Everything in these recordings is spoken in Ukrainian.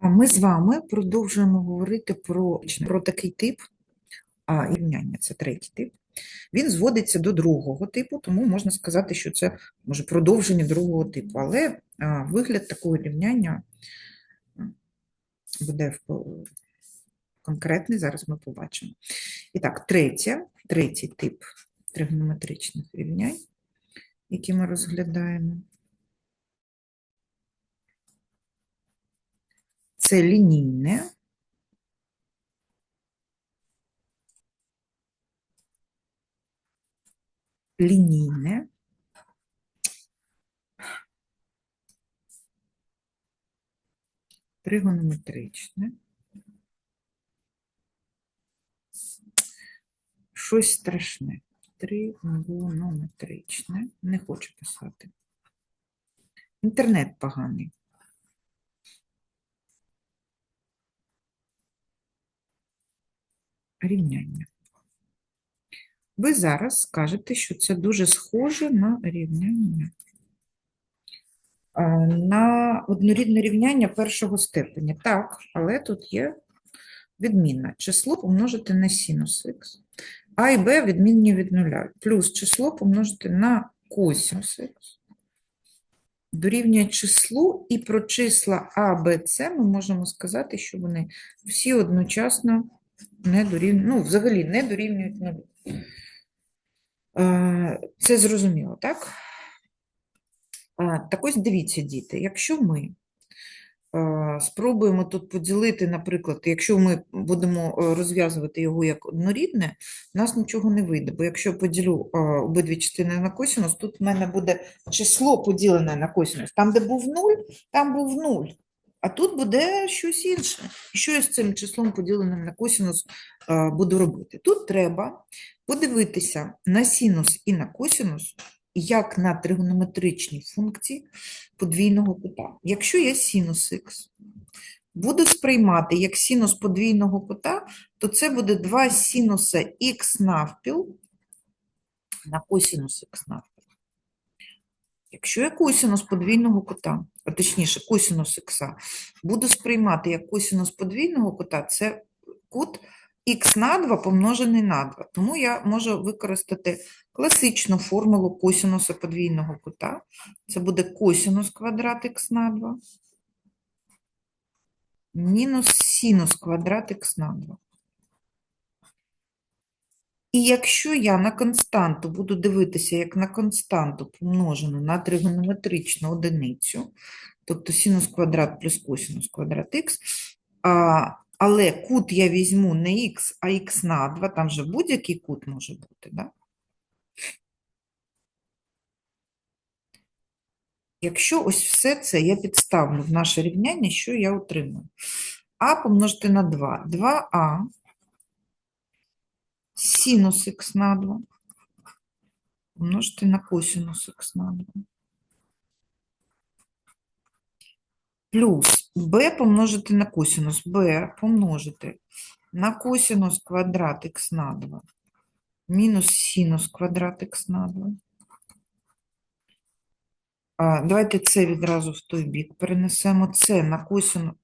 А Ми з вами продовжуємо говорити про, про такий тип а, рівняння, це третій тип. Він зводиться до другого типу, тому можна сказати, що це може продовження другого типу. Але а, вигляд такого рівняння буде в- конкретний, зараз ми побачимо. І так, третє, третій тип тригонометричних рівнянь, які ми розглядаємо. Це лінійне. Лінійне. Тригонометричне. Щось страшне. Тригонометричне. Не хочу писати. Інтернет поганий. Рівняння. Ви зараз скажете, що це дуже схоже на рівняння. А, На однорідне рівняння першого степеня. Так, але тут є відмінна. Число помножити на синус х. А і Б відмінні від нуля. Плюс число помножити на косинус х. Дорівнює числу, і про числа А, Б, С ми можемо сказати, що вони всі одночасно не дорівнюють, ну, взагалі не дорівнюють нулю. Е, Це зрозуміло, так? Е, Так ось дивіться, діти, якщо ми е, спробуємо тут поділити, наприклад, якщо ми будемо розв'язувати його як однорідне, у нас нічого не вийде, бо якщо поділю обидві частини на косинус, тут в мене буде число поділене на косинус. Там, де був 0, там був 0. А тут буде щось інше. І Що я з цим числом поділеним на косинус е, буду робити? Тут треба подивитися на синус і на косинус як на тригонометричні функції подвійного кута. Якщо я синус х буду сприймати як синус подвійного кута, то це буде 2 синуса х навпіл на косинус х навпіл. Якщо я косинус подвійного кута, а точніше косинус х, буду сприймати як косинус подвійного кута, це кут х на 2 помножений на 2. Тому я можу використати класичну формулу косинуса подвійного кута. Це буде косинус квадрат х на 2 мінус синус квадрат х на 2. І якщо я на константу буду дивитися як на константу помножену на тригонометричну одиницю, тобто синус квадрат плюс косинус квадрат х, але кут я візьму не х, а х на 2, там же будь-який кут може бути, да? Якщо ось все це я підставлю в наше рівняння, що я отримую? А помножити на 2. 2а синус х на 2 помножити на косинус х на 2. Плюс b помножити на косинус. b помножити на косинус квадрат х на 2 мінус синус квадрат х на 2. А, давайте це відразу в той бік перенесемо. Це на косинус,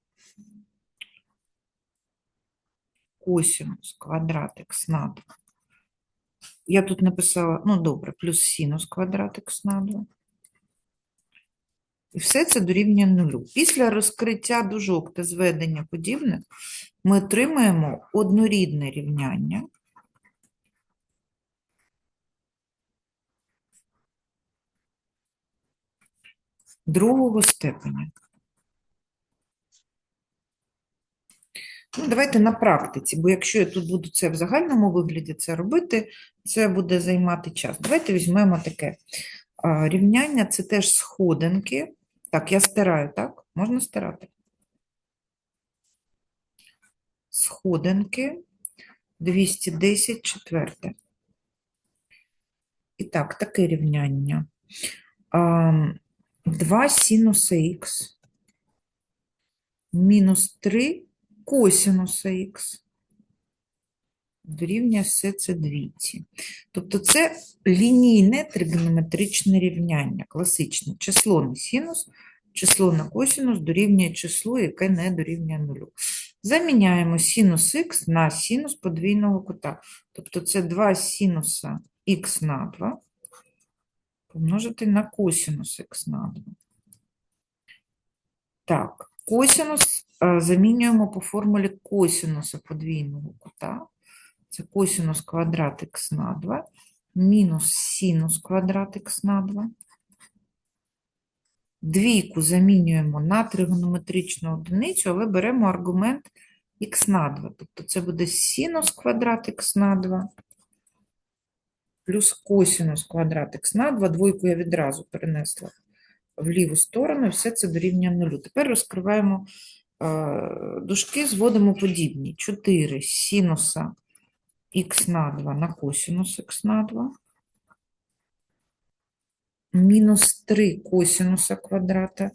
косинус квадрат х на 2. Я тут написала, ну добре, плюс синус квадрат х на 2. І все це дорівнює нулю. Після розкриття дужок та зведення подібних ми отримаємо однорідне рівняння. другого степеня. Ну, давайте на практиці, бо якщо я тут буду це в загальному вигляді це робити, це буде займати час. Давайте візьмемо таке рівняння, це теж сходинки. Так, я стираю, так? Можна стирати? Сходинки 210 четверте. І так, таке рівняння. 2 синуса х мінус 3 косинуса х дорівнює все це двійці. Тобто це лінійне тригонометричне рівняння, класичне. Число не синус, число на косинус дорівнює числу, яке не дорівнює нулю. Заміняємо синус х на синус подвійного кута. Тобто це 2 синуса х на 2 помножити на косинус х на 2. Так, косинус е, замінюємо по формулі косинуса подвійного кута. Це косинус квадрат х на 2 мінус синус квадрат х на 2. Двійку замінюємо на тригонометричну одиницю, але беремо аргумент х на 2. Тобто це буде синус квадрат х на 2 плюс косинус квадрат х на 2. Двойку я відразу перенесла в ліву сторону, і все це дорівнює нулю. Тепер розкриваємо е, дужки, зводимо подібні. 4 синуса х на 2 на косинус х на 2 мінус 3 косинуса квадрата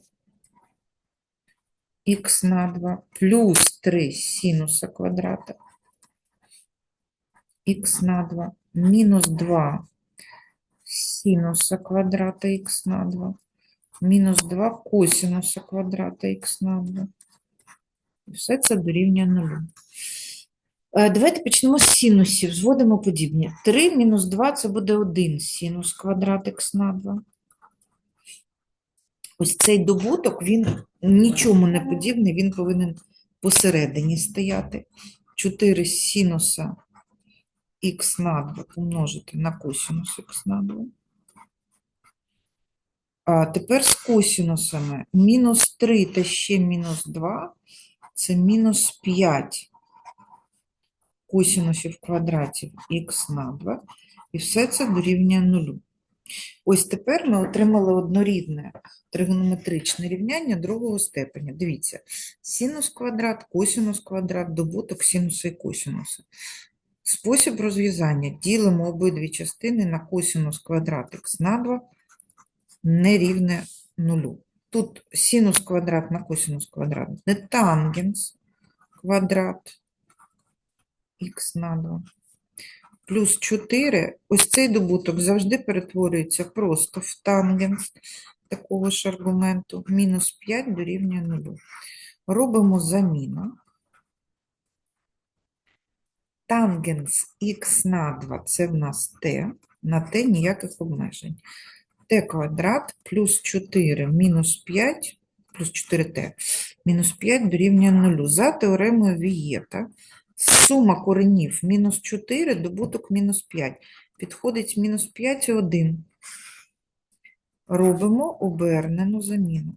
х на 2 плюс 3 синуса квадрата х на 2 мінус 2 синуса квадрата х на 2 мінус 2 косинуса квадрата х на 2. І все це дорівнює нулю. Е, Давайте почнемо з синусів. Зводимо подібні. 3 мінус 2 – це буде 1 синус квадрат х на 2. Ось цей добуток, він нічому не подібний, він повинен посередині стояти. 4 синуса х на 2 помножити на косинус х на 2. А тепер з косинусами. Мінус 3 та ще мінус 2 – це мінус 5 косинусів квадратів х на 2. І все це дорівнює нулю. Ось тепер ми отримали однорідне тригонометричне рівняння другого степеня. Дивіться, синус квадрат, косинус квадрат, добуток синуса і косинуса. Спосіб розв'язання. Ділимо обидві частини на косинус квадрат х на 2 не рівне нулю. Тут синус квадрат на косинус квадрат не тангенс квадрат х на 2 плюс 4, ось цей добуток завжди перетворюється просто в тангенс такого ж аргументу. Мінус 5 дорівнює 0. Робимо заміну. Тангенс х на 2 – це в нас t, на t ніяких обмежень. T квадрат плюс 4 мінус 5, плюс 4t, мінус 5 дорівнює 0. За теоремою Вієта сума коренів мінус 4, добуток мінус 5. Підходить мінус 5 і 1. Робимо обернену заміну.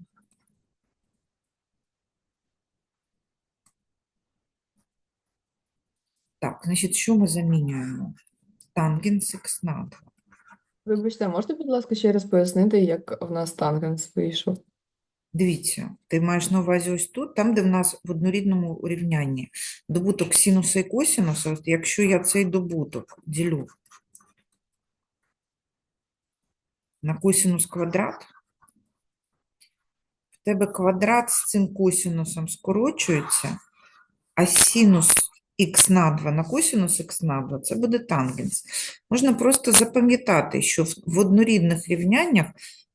Так, значить, що ми замінюємо? Тангенс х на 2. Вибачте, можете, будь ласка, ще раз пояснити, як в нас тангенс вийшов? Дивіться, ти маєш на увазі ось тут, там, де в нас в однорідному урівнянні добуток синуса і косинуса, от якщо я цей добуток ділю на косинус квадрат, в тебе квадрат з цим косинусом скорочується, а синус х на 2 на косинус х на 2 – це буде тангенс. Можна просто запам'ятати, що в, однорідних рівняннях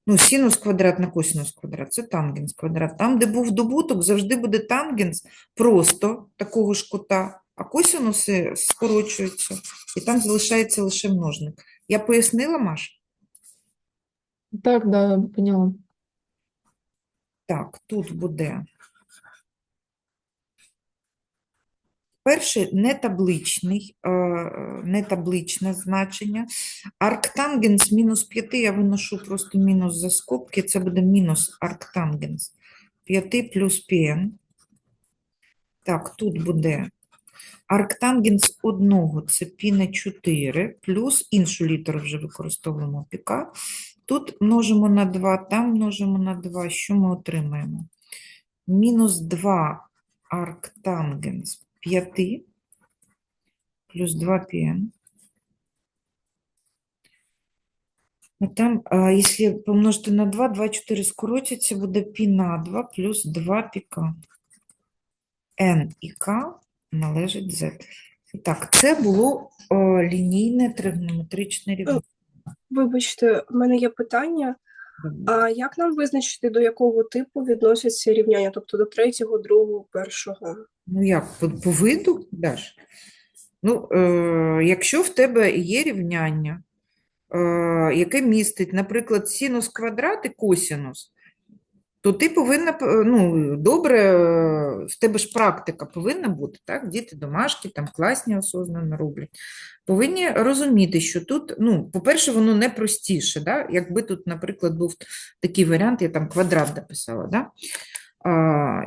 Ну, синус квадрат на косинус квадрат – це тангенс квадрат. Там, де був добуток, завжди буде тангенс просто такого ж кута, а косинуси скорочуються, і там залишається лише множник. Я пояснила, Маш? Так, да, поняла. Так, тут буде перший нетабличний, е, нетабличне значення. Арктангенс мінус 5 я виношу просто мінус за скобки, це буде мінус арктангенс 5 плюс πn. Так, тут буде арктангенс одного, це π на 4, плюс іншу літеру вже використовуємо піка. Тут множимо на 2, там множимо на 2. Що ми отримаємо? Мінус 2 арктангенс 5 плюс 2 πn. А там, а, если помножити на 2, 2, 4 скоротиться, буде π на 2 плюс 2 піка. n і k належить z. І так, це було о, лінійне тригонометричне рівняння. Вибачте, в мене є питання. А як нам визначити, до якого типу відносяться рівняння? Тобто до третього, другого, першого? Ну як, по, виду, Даш? Ну, е, якщо в тебе є рівняння, е, яке містить, наприклад, синус квадрат і косинус, то ти повинна, ну, добре, е, в тебе ж практика повинна бути, так? Діти домашки, там класні осознанно роблять. Повинні розуміти, що тут, ну, по-перше, воно не простіше, да? Якби тут, наприклад, був такий варіант, я там квадрат дописала, да?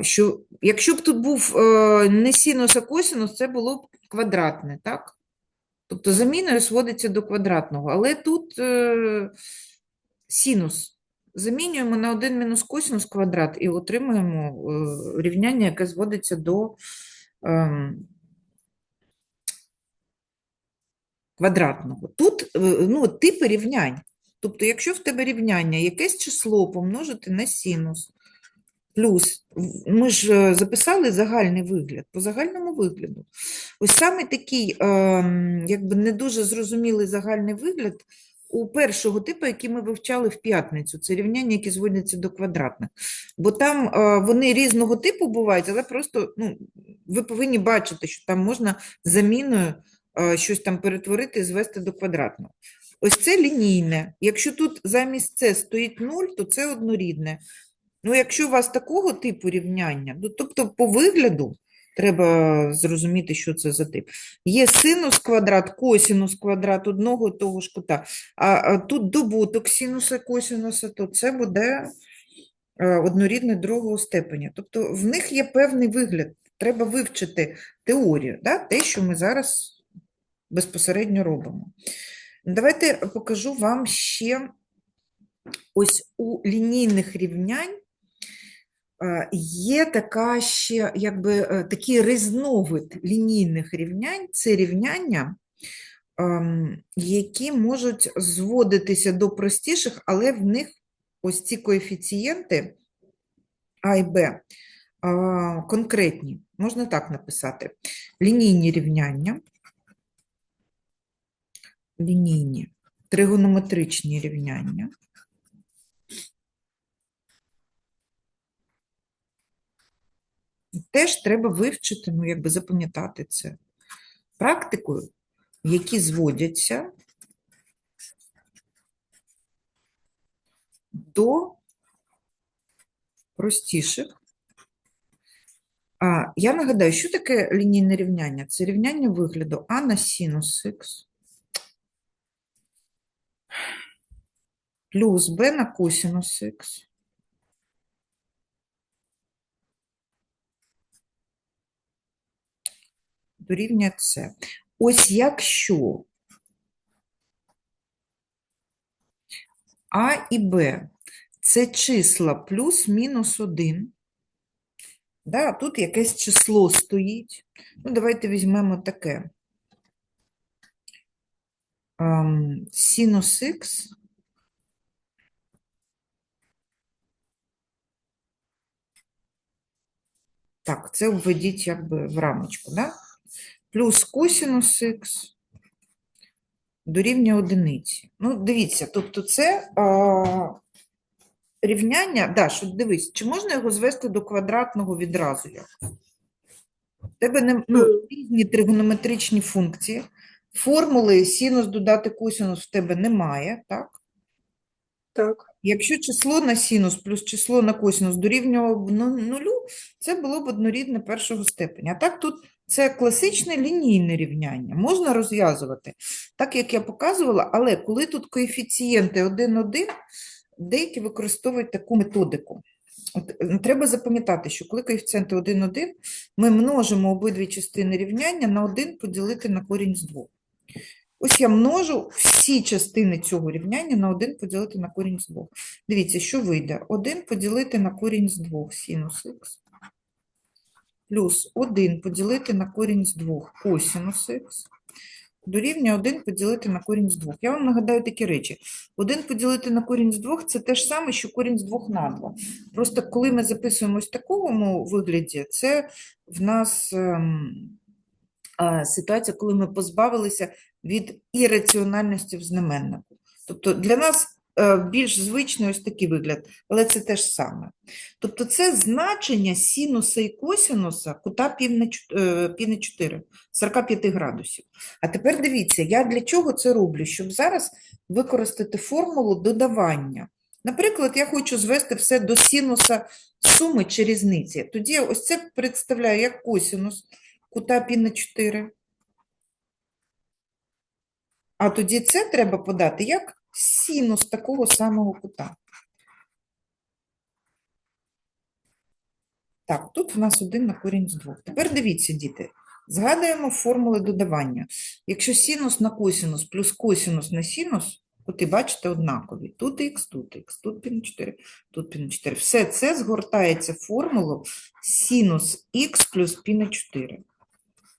Що якщо б тут був е, не синус, а косинус, це було б квадратне, так? Тобто заміною зводиться до квадратного, але тут е, синус. Замінюємо на 1 мінус косинус квадрат і отримуємо е, рівняння, яке зводиться до ем, квадратного. Тут ну, типи рівнянь. Тобто, якщо в тебе рівняння якесь число помножити на синус, плюс, ми ж е, записали загальний вигляд, по загальному вигляду. Ось саме такий, ем, якби не дуже зрозумілий загальний вигляд у першого типу, який ми вивчали в п'ятницю, це рівняння, які зводяться до квадратних. Бо там е, вони різного типу бувають, але просто ну, ви повинні бачити, що там можна заміною е, щось там перетворити і звести до квадратного. Ось це лінійне. Якщо тут замість це стоїть 0, то це однорідне. Ну, якщо у вас такого типу рівняння, ну, тобто по вигляду треба зрозуміти, що це за тип. Є синус квадрат, косинус квадрат одного і того ж кута, а, а тут добуток синуса і косинуса, то це буде е, однорідне другого степеня. Тобто в них є певний вигляд. Треба вивчити теорію, да? те, що ми зараз безпосередньо робимо. Давайте покажу вам ще ось у лінійних рівнянь є така ще, якби, е, такий різновид лінійних рівнянь. Це рівняння, ем, які можуть зводитися до простіших, але в них ось ці коефіцієнти А і Б конкретні. Можна так написати. Лінійні рівняння, лінійні, тригонометричні рівняння. Теж треба вивчити, ну, якби запам'ятати це практикою, які зводяться до простіших. А, я нагадаю, що таке лінійне рівняння? Це рівняння вигляду А на синус х плюс Б на косинус х дорівнює С. Ось якщо А і Б це числа плюс-мінус 1, да, тут якесь число стоїть. Ну, давайте візьмемо таке. Ем, Синус х Так, це введіть якби в рамочку, да? Плюс косинус х дорівнює одиниці. Ну, дивіться, тобто це а, рівняння, Даш, от дивись, чи можна його звести до квадратного відразу? Як? В тебе не, ну, різні тригонометричні функції, формули синус додати косинус в тебе немає, так? Так. Якщо число на синус плюс число на б ну- нулю, це було б однорідне першого степеня. А так тут це класичне лінійне рівняння. Можна розв'язувати, так як я показувала, але коли тут коефіцієнти 1,1, деякі використовують таку методику. От, треба запам'ятати, що коли коефіцієнти 1,1, ми множимо обидві частини рівняння на 1 поділити на корінь з 2. Ось я множу всі частини цього рівняння на 1 поділити на корінь з 2. Дивіться, що вийде? 1 поділити на корінь з 2 синус х плюс 1 поділити на корінь з 2 косинус х дорівнює 1 поділити на корінь з 2. Я вам нагадаю такі речі. 1 поділити на корінь з 2 – це те ж саме, що корінь з 2 на 2. Просто коли ми записуємо в такому вигляді, це в нас ем, а, ситуація, коли ми позбавилися від ірраціональності в знаменнику. Тобто для нас е, більш звичний ось такий вигляд, але це те ж саме. Тобто це значення синуса і косинуса кута пів на чот- е, пі на 4, 45 градусів. А тепер дивіться, я для чого це роблю? Щоб зараз використати формулу додавання. Наприклад, я хочу звести все до синуса суми чи різниці. Тоді я ось це представляю як косинус кута пі на 4. А тоді це треба подати як синус такого самого кута. Так, тут в нас один на корінь з двох. Тепер дивіться, діти, згадуємо формули додавання. Якщо синус на косинус плюс косинус на синус, кути, бачите, однакові. Тут х, тут х, тут пі на 4, тут пі на 4. Все це згортається в формулу синус х плюс пі на 4.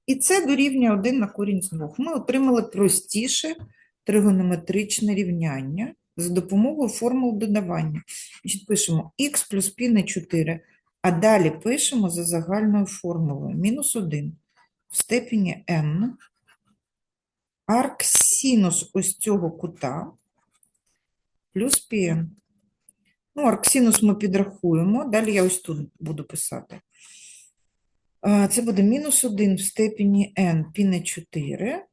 І це дорівнює 1 на корінь з 2. Ми отримали простіше тригонометричне рівняння за допомогою формул додавання. Пишемо х плюс пі на 4, а далі пишемо за загальною формулою мінус 1 в степені n арк синус ось цього кута плюс πn. Ну, арксинус ми підрахуємо, далі я ось тут буду писати. Це буде мінус 1 в степені n пі на 4,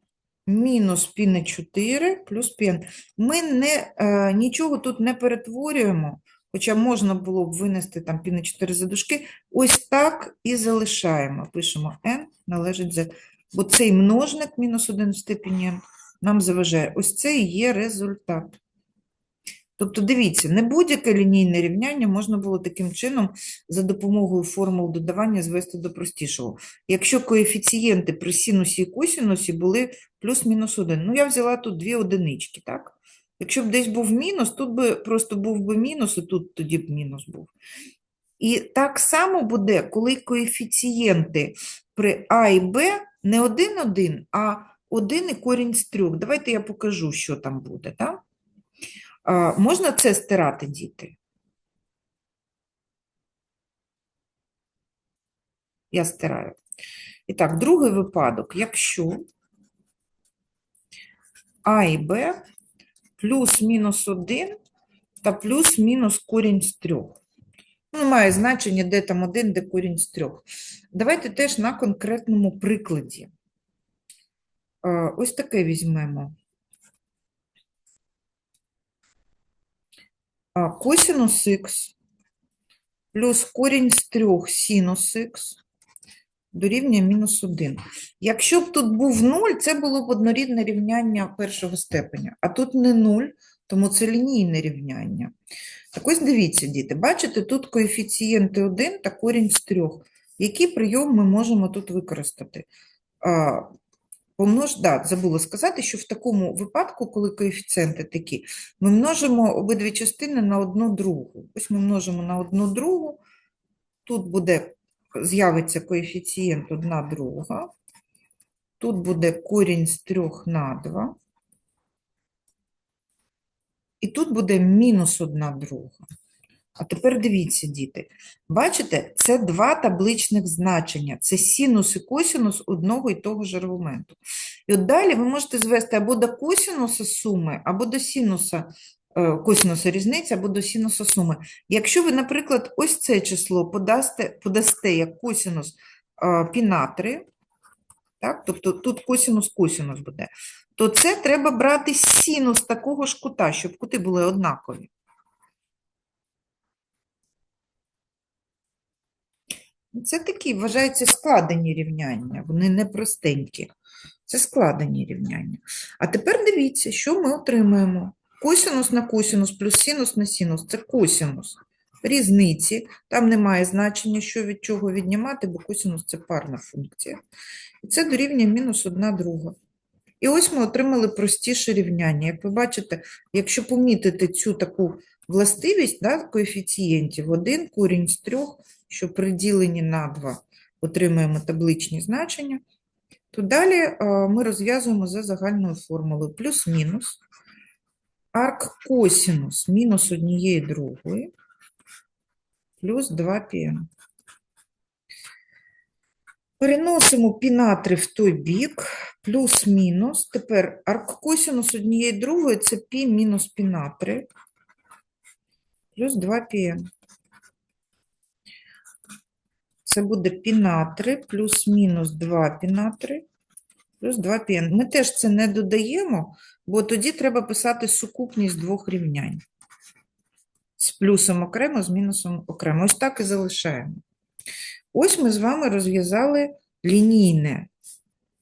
мінус пі на 4 плюс πn. Ми не, е, нічого тут не перетворюємо, хоча можна було б винести там пі на 4 за дужки. Ось так і залишаємо. Пишемо n належить z. Бо цей множник мінус 1 в степені n нам заважає. Ось це і є результат. Тобто, дивіться, не будь-яке лінійне рівняння можна було таким чином за допомогою формул додавання звести до простішого. Якщо коефіцієнти при синусі і косинусі були плюс-мінус 1. Ну, я взяла тут дві одинички, так? Якщо б десь був мінус, тут би просто був би мінус, і тут тоді б мінус був. І так само буде, коли коефіцієнти при А і Б не 1, 1, а 1 і корінь з 3. Давайте я покажу, що там буде, так? Можна це стирати, діти? Я стираю. І так, другий випадок, якщо А і Б плюс-мінус 1 та плюс-мінус корінь з 3. Ну, немає значення, де там 1, де корінь з 3. Давайте теж на конкретному прикладі. Ось таке візьмемо. А, Косинус х плюс корінь з 3 синус х дорівнює мінус 1. Якщо б тут був 0, це було б однорідне рівняння першого степеня. А тут не 0, тому це лінійне рівняння. Так ось дивіться, діти, бачите, тут коефіцієнти 1 та корінь з 3. Який прийом ми можемо тут використати? Помнож, да, забула сказати, що в такому випадку, коли коефіцієнти такі, ми множимо обидві частини на одну другу. Ось ми множимо на одну другу, тут буде, з'явиться коефіцієнт 1 друга, тут буде корінь з 3 на 2, і тут буде мінус 1 друга. А тепер дивіться, діти. Бачите, це два табличних значення. Це синус і косинус одного і того ж аргументу. І от далі ви можете звести або до косинуса суми, або до синуса е, косинуса різниці, або до синуса суми. Якщо ви, наприклад, ось це число подасте, подасте як косинус е, пі на 3, так, тобто тут косинус косинус буде, то це треба брати синус такого ж кута, щоб кути були однакові. Це такі, вважаються, складені рівняння, вони не простенькі. Це складені рівняння. А тепер дивіться, що ми отримаємо. Косинус на косинус плюс синус на синус – це косинус. Різниці, там немає значення, що від чого віднімати, бо косинус – це парна функція. І це дорівнює мінус 1 друга. І ось ми отримали простіше рівняння. Як ви бачите, якщо помітити цю таку властивість да, коефіцієнтів 1, корінь з 3, що при діленні на 2 отримаємо табличні значення, то далі ми розв'язуємо за загальною формулою плюс-мінус арк косинус мінус однієї другої плюс 2 пі. Переносимо пі на 3 в той бік, плюс-мінус. Тепер арк косинус однієї другої – це пі мінус пі на 3. плюс 2πn. Це буде пінатри 3 плюс-мінус 2 пінатри, 3 плюс 2 πn. Ми теж це не додаємо, бо тоді треба писати сукупність двох рівнянь. З плюсом окремо, з мінусом окремо. Ось так і залишаємо. Ось ми з вами розв'язали лінійне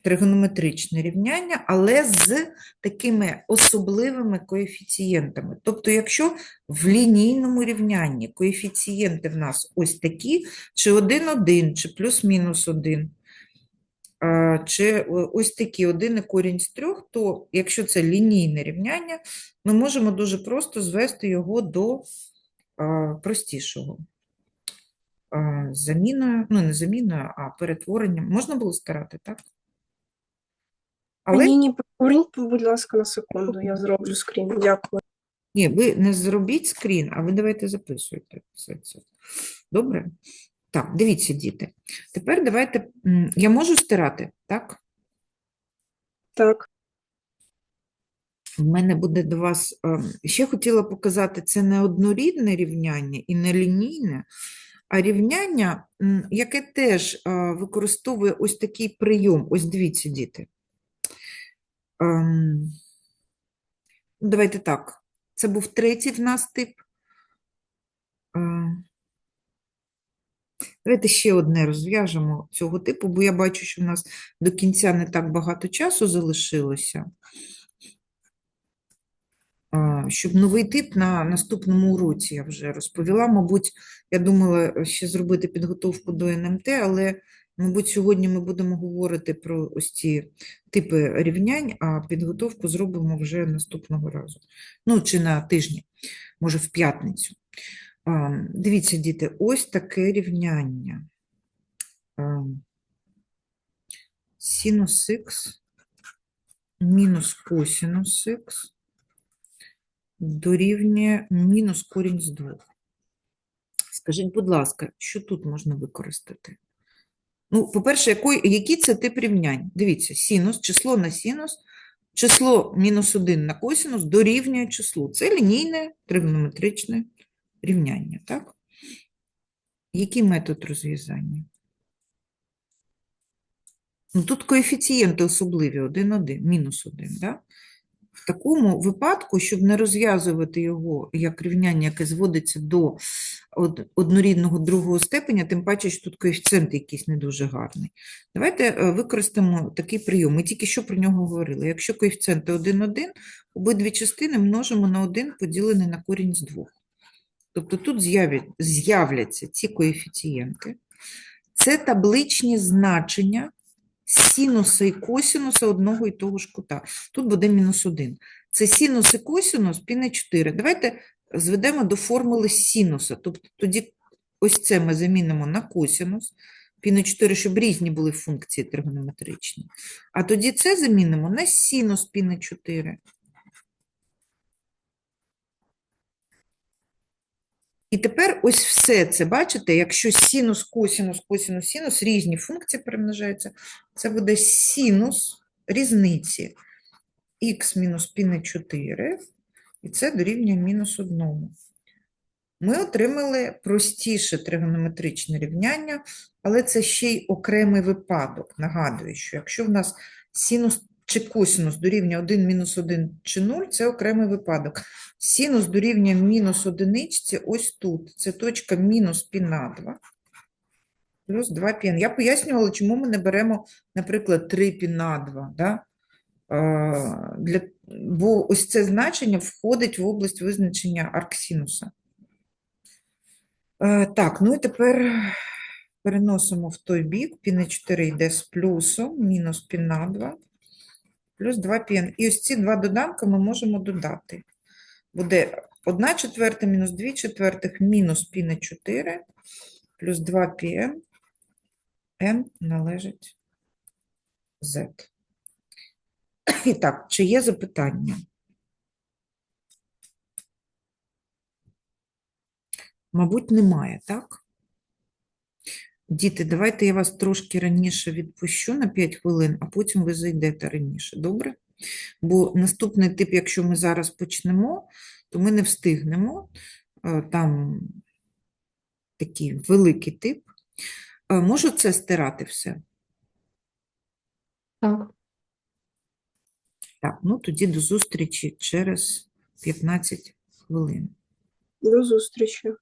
тригонометричне рівняння, але з такими особливими коефіцієнтами. Тобто, якщо в лінійному рівнянні коефіцієнти в нас ось такі, чи 1, 1, чи плюс-мінус 1, чи ось такі 1 і корінь з 3, то якщо це лінійне рівняння, ми можемо дуже просто звести його до простішого. Заміною, ну не заміною, а перетворенням. Можна було старати, так? Але Ні, ні, поверніть, будь ласка, на секунду, я зроблю скрін. Дякую. Ні, ви не зробіть скрін, а ви давайте записуйте все це. Добре? Так, дивіться, діти. Тепер давайте. Я можу стирати, так? Так, В мене буде до вас. ем, Ще хотіла показати, це не однорідне рівняння і не лінійне, а рівняння, яке теж е, використовує ось такий прийом. Ось дивіться, діти. Ем, ну, Давайте так. Це був третій в нас тип. Е, Давайте ще одне розв'яжемо цього типу, бо я бачу, що в нас до кінця не так багато часу залишилося. Щоб новий тип на наступному уроці я вже розповіла. Мабуть, я думала ще зробити підготовку до НМТ, але, мабуть, сьогодні ми будемо говорити про ось ці типи рівнянь, а підготовку зробимо вже наступного разу. Ну, чи на тижні, може, в п'ятницю. Дивіться, діти, ось таке рівняння. Синус х мінус косинус х дорівнює мінус корінь з двох. Скажіть, будь ласка, що тут можна використати? Ну, по-перше, який це тип рівнянь? Дивіться, синус, число на синус, число мінус 1 на косинус дорівнює числу. Це лінійне тригонометричне рівняння, так? Який метод розв'язання? Ну, тут коефіцієнти особливі 1, 1, мінус 1, да? В такому випадку, щоб не розв'язувати його як рівняння, яке зводиться до однорідного другого степеня, тим паче, що тут коефіцієнт якийсь не дуже гарний. Давайте е, використаємо такий прийом. Ми тільки що про нього говорили. Якщо коефіцієнти 1, 1, обидві частини множимо на 1 поділений на корінь з 2. Тобто тут з'являться ці коефіцієнти. Це табличні значення синуса і косинуса одного і того ж кута. Тут буде мінус 1. Це синус і косинус пі на 4. Давайте зведемо до формули синуса. Тобто тоді ось це ми замінимо на косинус пі на 4, щоб різні були функції тригонометричні. А тоді це замінимо на синус пі на 4. І тепер ось все це, бачите, якщо синус, косинус, косинус, синус, різні функції перемножаються, це буде синус різниці х мінус пі на 4, і це дорівнює мінус 1. Ми отримали простіше тригонометричне рівняння, але це ще й окремий випадок. Нагадую, що якщо в нас синус чи косинус дорівнює 1 мінус 1 чи 0, це окремий випадок. Синус дорівнює мінус одиничці ось тут. Це точка мінус пі на 2 плюс 2 пі. Я пояснювала, чому ми не беремо, наприклад, 3 пі на 2. Да? Для, бо ось це значення входить в область визначення арксинуса. Так, ну і тепер переносимо в той бік. Пі на 4 йде з плюсом, мінус пі на 2, плюс 2 пі. І ось ці два доданки ми можемо додати. Буде 1 четверта мінус 2 четвертих мінус пі на 4 плюс 2 пі n належить z. І так, чи є запитання? Мабуть, немає, так? Діти, давайте я вас трошки раніше відпущу на 5 хвилин, а потім ви зайдете раніше, добре? Бо наступний тип, якщо ми зараз почнемо, то ми не встигнемо. Е, там такий великий тип. Е, можу це стирати все? Так. Так, ну тоді до зустрічі через 15 хвилин. До зустрічі.